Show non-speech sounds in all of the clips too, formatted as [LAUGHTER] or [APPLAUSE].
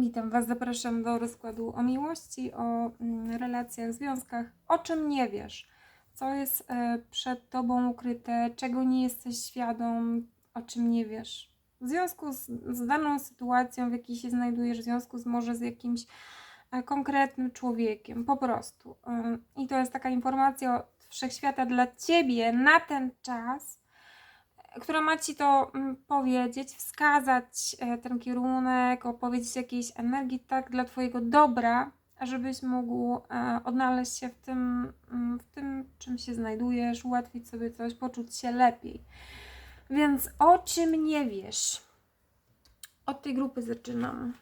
Witam Was, zapraszam do rozkładu o miłości, o mm, relacjach, związkach, o czym nie wiesz, co jest e, przed Tobą ukryte, czego nie jesteś świadom, o czym nie wiesz. W związku z, z daną sytuacją, w jakiej się znajdujesz, w związku z może z jakimś e, konkretnym człowiekiem, po prostu. E, I to jest taka informacja od wszechświata dla Ciebie na ten czas, która ma Ci to mm, powiedzieć, wskazać e, ten kierunek, opowiedzieć jakiejś energii, tak dla Twojego dobra, żebyś mógł e, odnaleźć się w tym, mm, w tym, czym się znajdujesz, ułatwić sobie coś, poczuć się lepiej. Więc o czym nie wiesz? Od tej grupy zaczynam.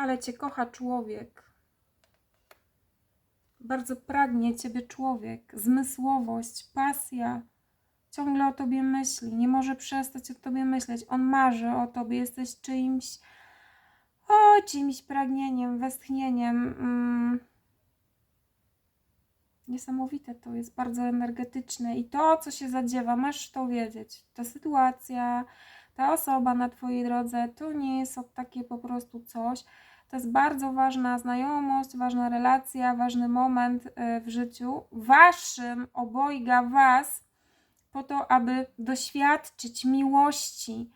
Ale cię kocha człowiek. Bardzo pragnie ciebie człowiek, zmysłowość, pasja. Ciągle o tobie myśli, nie może przestać o tobie myśleć. On marzy o tobie, jesteś czyimś, o, czyimś pragnieniem, westchnieniem. Mm. Niesamowite to jest, bardzo energetyczne i to, co się zadziewa, masz to wiedzieć. Ta sytuacja, ta osoba na Twojej drodze, to nie jest takie po prostu coś, to jest bardzo ważna znajomość, ważna relacja, ważny moment e, w życiu waszym, obojga was, po to, aby doświadczyć miłości,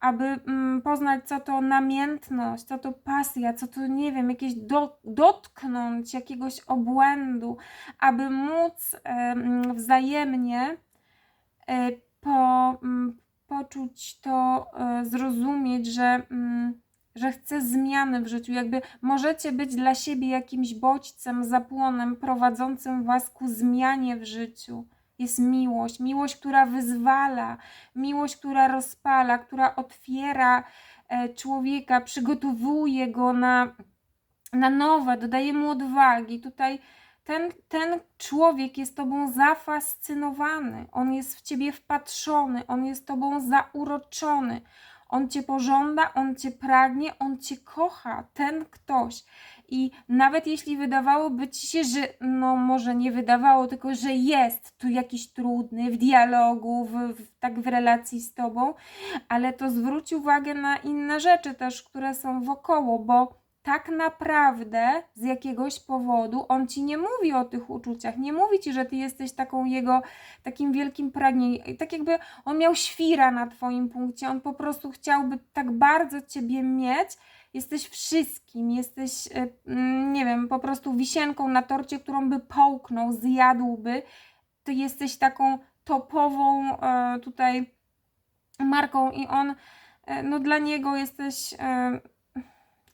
aby mm, poznać, co to namiętność, co to pasja, co to, nie wiem, jakieś do, dotknąć jakiegoś obłędu, aby móc wzajemnie e, po, mm, poczuć to, e, zrozumieć, że. Że chce zmiany w życiu, jakby możecie być dla siebie jakimś bodźcem, zapłonem prowadzącym was ku zmianie w życiu. Jest miłość, miłość, która wyzwala, miłość, która rozpala, która otwiera e, człowieka, przygotowuje go na, na nowe, dodaje mu odwagi. Tutaj ten, ten człowiek jest tobą zafascynowany, on jest w ciebie wpatrzony, on jest tobą zauroczony. On cię pożąda, on cię pragnie, on cię kocha, ten ktoś. I nawet jeśli wydawałoby ci się, że no może nie wydawało, tylko że jest tu jakiś trudny w dialogu, w, w, tak w relacji z tobą, ale to zwróć uwagę na inne rzeczy też, które są wokoło, bo tak naprawdę z jakiegoś powodu on ci nie mówi o tych uczuciach, nie mówi ci, że ty jesteś taką jego, takim wielkim pragnieniem. Tak jakby on miał świra na twoim punkcie, on po prostu chciałby tak bardzo ciebie mieć. Jesteś wszystkim, jesteś, e, mm, nie wiem, po prostu wisienką na torcie, którą by połknął, zjadłby. Ty jesteś taką topową e, tutaj marką i on, e, no dla niego jesteś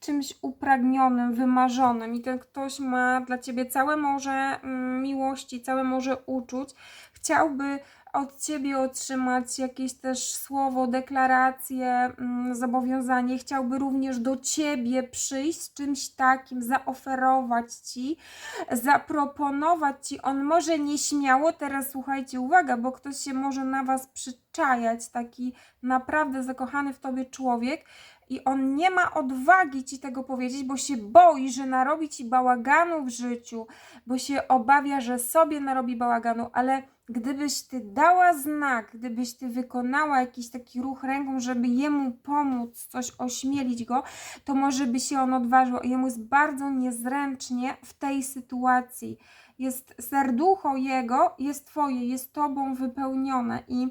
czymś upragnionym, wymarzonym i ten ktoś ma dla ciebie całe morze mm, miłości, całe morze uczuć, chciałby od ciebie otrzymać jakieś też słowo, deklarację, mm, zobowiązanie, chciałby również do ciebie przyjść z czymś takim, zaoferować ci, zaproponować ci. On może nieśmiało, teraz słuchajcie, uwaga, bo ktoś się może na was przyczajać, taki naprawdę zakochany w tobie człowiek, i on nie ma odwagi ci tego powiedzieć, bo się boi, że narobi ci bałaganu w życiu, bo się obawia, że sobie narobi bałaganu, ale gdybyś ty dała znak, gdybyś ty wykonała jakiś taki ruch ręką, żeby jemu pomóc, coś ośmielić go, to może by się on odważył. Jemu jest bardzo niezręcznie w tej sytuacji. Jest serducho jego, jest twoje, jest tobą wypełnione i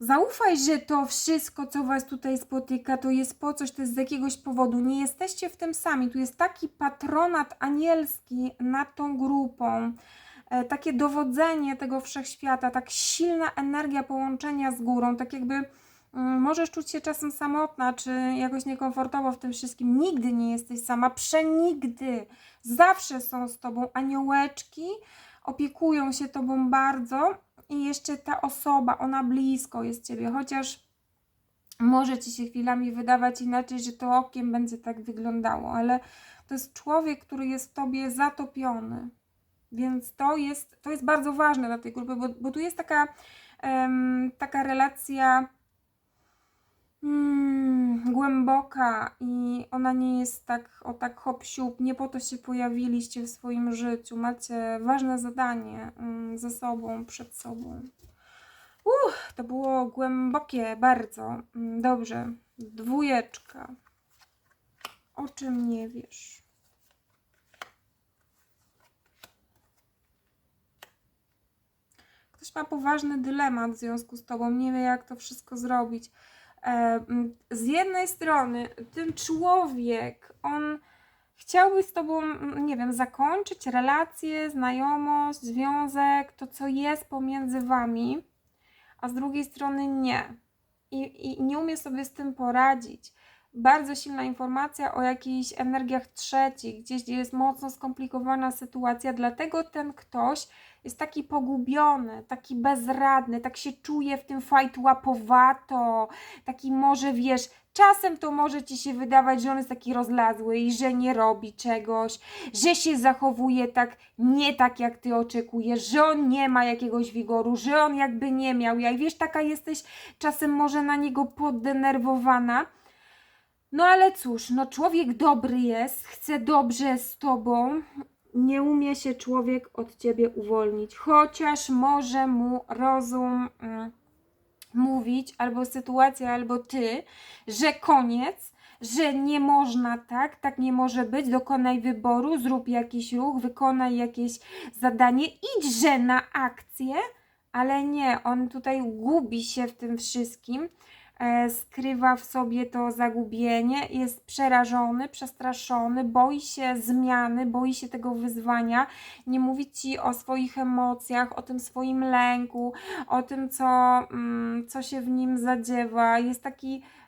Zaufaj, że to wszystko, co Was tutaj spotyka, to jest po coś, to jest z jakiegoś powodu. Nie jesteście w tym sami. Tu jest taki patronat anielski nad tą grupą, e, takie dowodzenie tego wszechświata, tak silna energia połączenia z górą, tak jakby mm, możesz czuć się czasem samotna, czy jakoś niekomfortowo w tym wszystkim. Nigdy nie jesteś sama, przenigdy. Zawsze są z Tobą aniołeczki, opiekują się Tobą bardzo i jeszcze ta osoba, ona blisko jest Ciebie, chociaż może Ci się chwilami wydawać inaczej, że to okiem będzie tak wyglądało, ale to jest człowiek, który jest w Tobie zatopiony. Więc to jest, to jest bardzo ważne dla tej grupy, bo, bo tu jest taka, um, taka relacja mm, głęboka i ona nie jest tak o tak hop siup, nie po to się pojawiliście w swoim życiu, macie ważne zadanie mm, ze sobą, przed sobą. Uff, to było głębokie bardzo. Mm, Dobrze, dwójeczka. O czym nie wiesz? Ktoś ma poważny dylemat w związku z tobą, nie wie jak to wszystko zrobić. E, z jednej strony, ten człowiek, on chciałby z tobą, nie wiem, zakończyć relację, znajomość, związek, to co jest pomiędzy wami, a z drugiej strony nie. I, i nie umie sobie z tym poradzić. Bardzo silna informacja o jakichś energiach trzecich, gdzieś, gdzie jest mocno skomplikowana sytuacja, dlatego ten ktoś jest taki pogubiony, taki bezradny, tak się czuje w tym fight łapowato, taki może wiesz, czasem to może ci się wydawać, że on jest taki rozlazły i że nie robi czegoś, że się zachowuje tak nie tak jak ty oczekujesz, że on nie ma jakiegoś wigoru, że on jakby nie miał. Ja wiesz, taka jesteś czasem może na niego poddenerwowana. No ale cóż, no człowiek dobry jest, chce dobrze z tobą, nie umie się człowiek od ciebie uwolnić, chociaż może mu rozum mm, mówić, albo sytuacja, albo ty, że koniec, że nie można tak, tak nie może być, dokonaj wyboru, zrób jakiś ruch, wykonaj jakieś zadanie, idźże na akcję, ale nie, on tutaj gubi się w tym wszystkim skrywa w sobie to zagubienie, jest przerażony, przestraszony, boi się zmiany, boi się tego wyzwania, nie mówi ci o swoich emocjach, o tym swoim lęku, o tym, co, mm, co się w nim zadziewa. Jest taki, e,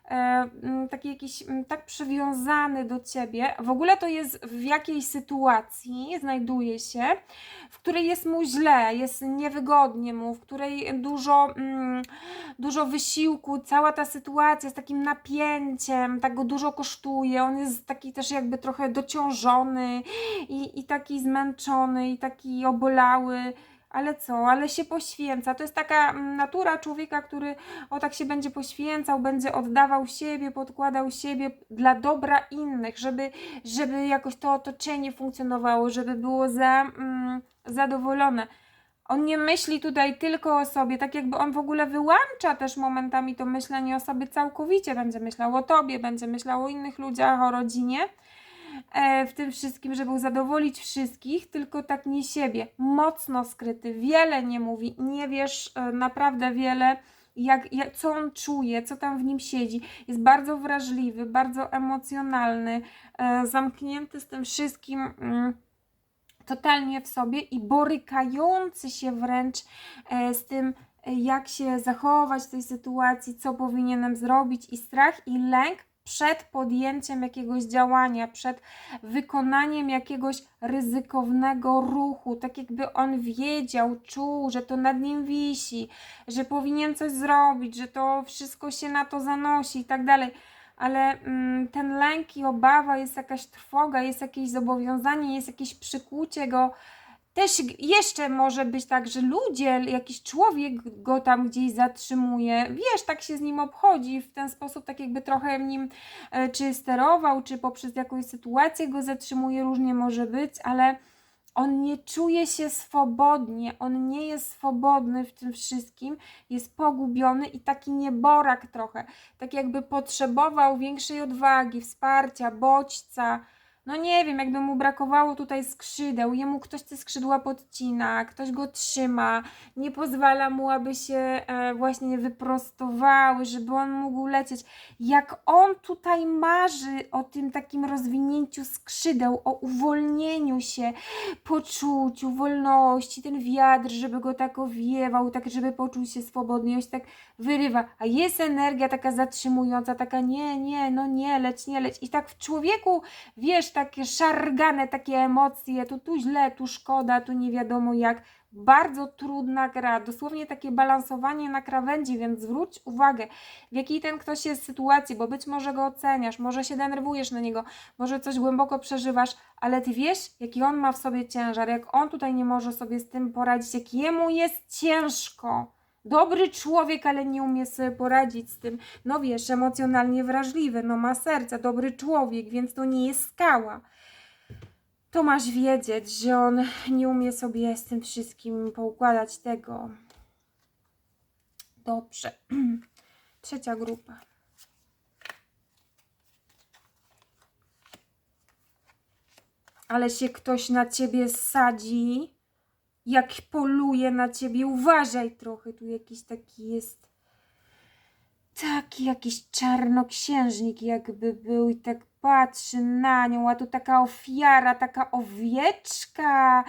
taki jakiś tak przywiązany do ciebie. W ogóle to jest w jakiej sytuacji znajduje się, w której jest mu źle, jest niewygodnie mu, w której dużo, dużo wysiłku, cała ta sytuacja z takim napięciem, tak go dużo kosztuje. On jest taki też jakby trochę dociążony i, i taki zmęczony, i taki obolały. Ale co, ale się poświęca. To jest taka mm, natura człowieka, który o tak się będzie poświęcał, będzie oddawał siebie, podkładał siebie dla dobra innych, żeby, żeby jakoś to otoczenie funkcjonowało, żeby było za, mm, zadowolone. On nie myśli tutaj tylko o sobie, tak jakby on w ogóle wyłącza też momentami to myślenie o sobie całkowicie. Będzie myślał o tobie, będzie myślał o innych ludziach, o rodzinie w tym wszystkim, żeby zadowolić wszystkich, tylko tak nie siebie. Mocno skryty, wiele nie mówi, nie wiesz e, naprawdę wiele. Jak, jak, co on czuje, co tam w nim siedzi. Jest bardzo wrażliwy, bardzo emocjonalny, e, zamknięty z tym wszystkim. Mm, totalnie w sobie i borykający się wręcz e, z tym, e, jak się zachować w tej sytuacji, co powinienem zrobić, i strach i lęk przed podjęciem jakiegoś działania, przed wykonaniem jakiegoś ryzykownego ruchu, tak jakby on wiedział, czuł, że to nad nim wisi, że powinien coś zrobić, że to wszystko się na to zanosi i tak dalej ale mm, ten lęk i obawa, jest jakaś trwoga, jest jakieś zobowiązanie, jest jakieś przykucie go. Też jeszcze może być tak, że ludzie, jakiś człowiek go tam gdzieś zatrzymuje, wiesz, tak się z nim obchodzi w ten sposób, tak jakby trochę nim e, czy sterował, czy poprzez jakąś sytuację go zatrzymuje, różnie może być, ale on nie czuje się swobodnie, on nie jest swobodny w tym wszystkim, jest pogubiony i taki nieborak trochę, tak jakby potrzebował większej odwagi, wsparcia, bodźca. No nie wiem, jakby mu brakowało tutaj skrzydeł, jemu ktoś te skrzydła podcina, ktoś go trzyma, nie pozwala mu, aby się e, właśnie wyprostowały, żeby on mógł lecieć. Jak on tutaj marzy o tym takim rozwinięciu skrzydeł, o uwolnieniu się, poczuciu wolności, ten wiatr, żeby go tak owiewał, tak żeby poczuł się swobodnie, on się tak wyrywa, a jest energia taka zatrzymująca, taka nie, nie, no nie, leć, nie leć i tak w człowieku, wiesz, takie szargane, takie emocje, tu, tu źle, tu szkoda, tu nie wiadomo jak, bardzo trudna gra, dosłownie takie balansowanie na krawędzi, więc zwróć uwagę, w jakiej ten ktoś jest sytuacji, bo być może go oceniasz, może się denerwujesz na niego, może coś głęboko przeżywasz, ale ty wiesz, jaki on ma w sobie ciężar, jak on tutaj nie może sobie z tym poradzić, jak jemu jest ciężko. Dobry człowiek, ale nie umie sobie poradzić z tym. No wiesz, emocjonalnie wrażliwy, no ma serce, dobry człowiek, więc to nie jest skała. To masz wiedzieć, że on nie umie sobie z tym wszystkim poukładać tego. Dobrze. [CLEARS THROAT] Trzecia grupa. Ale się ktoś na ciebie sadzi, jak poluje na ciebie, uważaj trochę. Tu jakiś taki jest. Taki jakiś czarnoksiężnik jakby był i tak patrzy na nią, a tu taka ofiara, taka owieczka,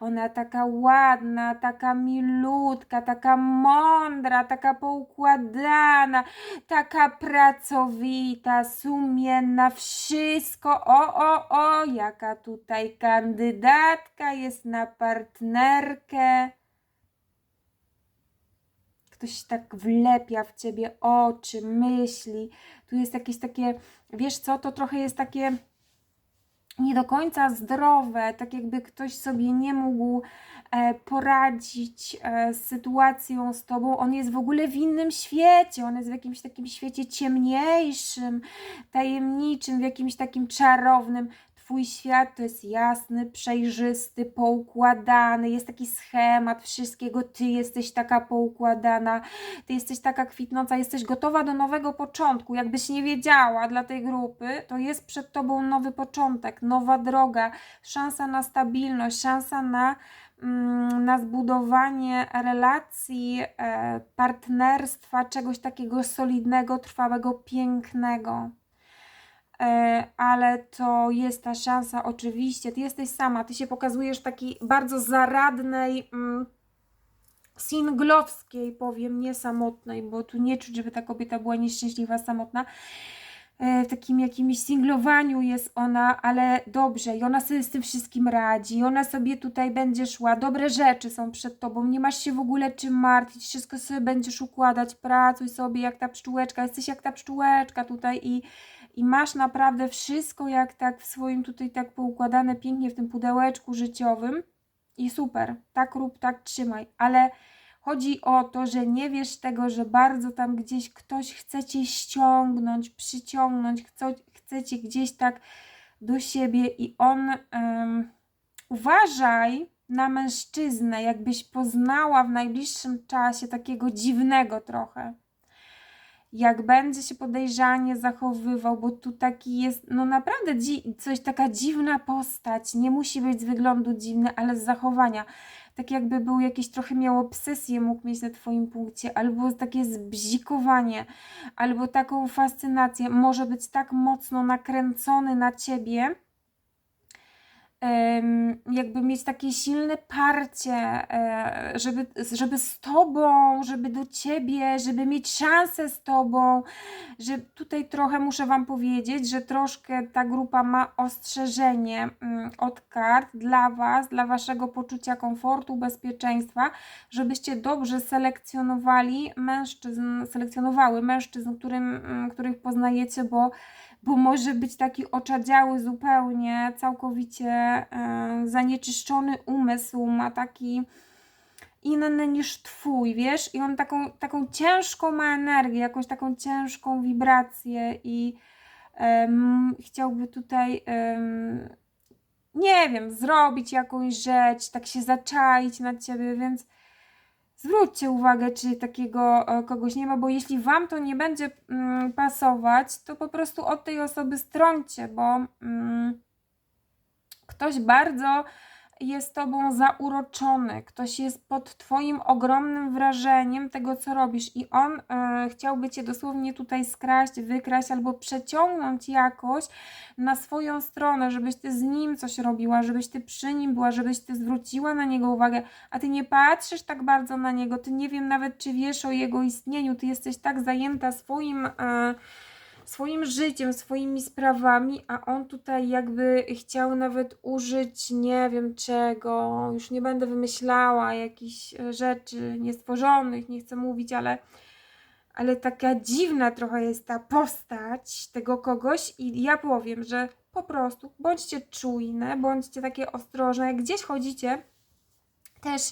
ona taka ładna, taka milutka, taka mądra, taka poukładana, taka pracowita, sumienna, wszystko, o, o, o, jaka tutaj kandydatka jest na partnerkę ktoś tak wlepia w ciebie oczy, myśli. Tu jest jakieś takie, wiesz co, to trochę jest takie nie do końca zdrowe, tak jakby ktoś sobie nie mógł e, poradzić e, z sytuacją z tobą. On jest w ogóle w innym świecie, on jest w jakimś takim świecie ciemniejszym, tajemniczym, w jakimś takim czarownym. Twój świat to jest jasny, przejrzysty, poukładany, jest taki schemat wszystkiego. Ty jesteś taka poukładana, ty jesteś taka kwitnąca, jesteś gotowa do nowego początku. Jakbyś nie wiedziała dla tej grupy, to jest przed tobą nowy początek, nowa droga, szansa na stabilność, szansa na mm, na zbudowanie relacji, e, partnerstwa, czegoś takiego solidnego, trwałego, pięknego. E, ale to jest ta szansa, oczywiście. Ty jesteś sama, ty się pokazujesz takiej bardzo zaradnej, mm, singlowskiej, powiem, nie samotnej, bo tu nie czuć, żeby ta kobieta była nieszczęśliwa, samotna. E, W takim jakimś singlowaniu jest ona, ale dobrze, i ona sobie z tym wszystkim radzi, i ona sobie tutaj będzie szła, dobre rzeczy są przed tobą, nie masz się w ogóle czym martwić, wszystko sobie będziesz układać, pracuj sobie jak ta pszczółeczka, jesteś jak ta pszczółeczka tutaj i i masz naprawdę wszystko jak tak w swoim tutaj tak poukładane pięknie w tym pudełeczku życiowym. I super, tak rób, tak trzymaj, ale chodzi o to, że nie wiesz tego, że bardzo tam gdzieś ktoś chce cię ściągnąć, przyciągnąć, chce, chce cię gdzieś tak do siebie i on em, uważaj na mężczyznę, jakbyś poznała w najbliższym czasie takiego dziwnego trochę jak będzie się podejrzanie zachowywał, bo tu taki jest, no naprawdę coś taka dziwna postać, nie musi być z wyglądu dziwny, ale z zachowania. Tak jakby był jakiś trochę miał obsesję, mógł mieć na Twoim punkcie, albo takie zbzikowanie, albo taką fascynację. Może być tak mocno nakręcony na Ciebie, jakby mieć takie silne parcie, e, żeby, żeby z tobą, żeby do ciebie, żeby mieć szansę z tobą, że tutaj trochę muszę wam powiedzieć, że troszkę ta grupa ma ostrzeżenie mm, od kart dla was, dla waszego poczucia komfortu, bezpieczeństwa, żebyście dobrze selekcjonowali mężczyzn, selekcjonowały mężczyzn, którym, mm, których poznajecie, bo bo może być taki oczadziały zupełnie, całkowicie e, zanieczyszczony umysł, ma taki inny niż twój, wiesz? I on taką, taką ciężką ma energię, jakąś taką ciężką wibrację i chciałby tutaj, nie wiem, zrobić jakąś rzecz, tak się zaczaić na ciebie, więc zwróćcie uwagę, czy takiego e, kogoś nie ma, bo jeśli Wam to nie będzie mm, pasować, to po prostu od tej osoby strąćcie, bo mm, ktoś bardzo jest Tobą zauroczony, ktoś jest pod Twoim ogromnym wrażeniem tego, co robisz. I on e, chciałby Cię dosłownie tutaj skraść, wykraść albo przeciągnąć jakoś na swoją stronę, żebyś Ty z nim coś robiła, żebyś Ty przy nim była, żebyś Ty zwróciła na niego uwagę, a Ty nie patrzysz tak bardzo na niego, Ty nie wiem nawet, czy wiesz o jego istnieniu, Ty jesteś tak zajęta swoim... E, swoim życiem, swoimi sprawami, a on tutaj jakby chciał nawet użyć nie wiem czego, już nie będę wymyślała jakichś e, rzeczy niestworzonych, nie chcę mówić, ale, ale taka dziwna trochę jest ta postać tego kogoś i ja powiem, że po prostu bądźcie czujne, bądźcie takie ostrożne, jak gdzieś chodzicie, też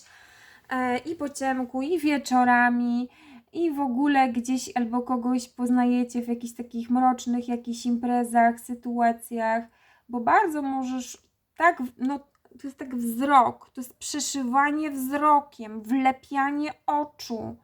e, i po ciemku, i wieczorami, i w ogóle gdzieś albo kogoś poznajecie w jakichś takich mrocznych jakichś imprezach, sytuacjach, bo bardzo możesz tak, no to jest tak wzrok, to jest przeszywanie wzrokiem, wlepianie oczu.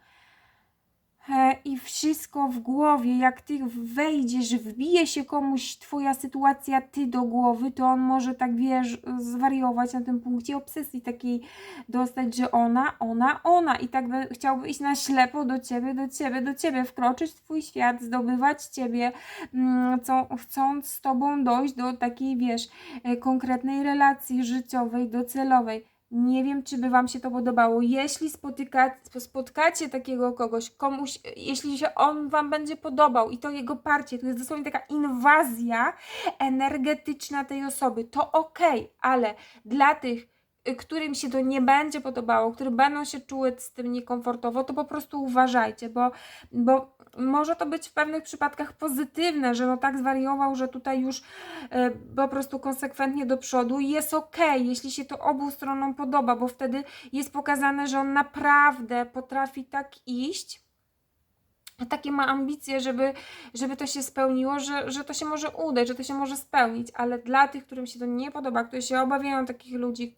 E, I wszystko w głowie, jak ty wejdziesz, wbije się komuś twoja sytuacja, ty do głowy, to on może tak wiesz, zwariować na tym punkcie obsesji takiej dostać, że ona, ona, ona i tak by, chciałby iść na ślepo do ciebie, do ciebie, do ciebie, wkroczyć w twój świat, zdobywać ciebie, mm, co, chcąc z tobą dojść do takiej, wiesz, e, konkretnej relacji życiowej, docelowej. Nie wiem, czy by Wam się to podobało. Jeśli spotyka, spotkacie takiego kogoś, komuś, jeśli się on Wam będzie podobał i to jego parcie, to jest dosłownie taka inwazja energetyczna tej osoby, to okej, ale dla tych, y, którym się to nie będzie podobało, które będą się czuły z tym niekomfortowo, to po prostu uważajcie, bo, bo może to być w pewnych przypadkach pozytywne, że no tak zwariował, że tutaj już e, po prostu konsekwentnie do przodu i jest okej, jeśli się to obu stronom podoba, bo wtedy jest pokazane, że on naprawdę potrafi tak iść, takie ma ambicje, żeby, żeby to się spełniło, że, że to się może udać, że to się może spełnić, ale dla tych, którym się to nie podoba, którzy się obawiają takich ludzi,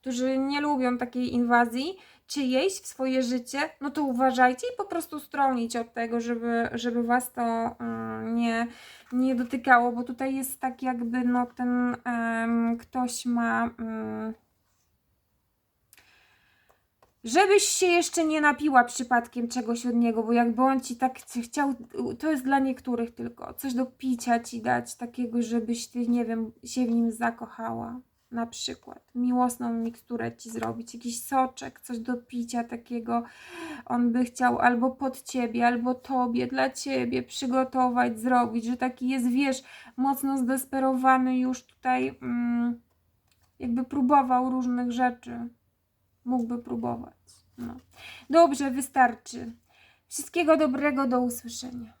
którzy nie lubią takiej inwazji czyjejś w swoje życie, no to uważajcie i po prostu stronić od tego, żeby, żeby was to mm, nie, nie dotykało, bo tutaj jest tak jakby no ten em, ktoś ma... mm, Żebyś się jeszcze nie napiła przypadkiem czegoś od niego, bo jakby on ci tak chciał, to jest dla niektórych tylko, coś do picia ci dać, takiego, żebyś ty, nie wiem, się w nim zakochała. Na przykład miłosną miksturę ci zrobić, jakiś soczek, coś do picia takiego. On by chciał albo pod ciebie, albo tobie, dla ciebie przygotować, zrobić, że taki jest, wiesz, mocno zdesperowany już tutaj, mm, jakby próbował różnych rzeczy mógłby próbować. No. Dobrze, wystarczy. Wszystkiego dobrego, do usłyszenia.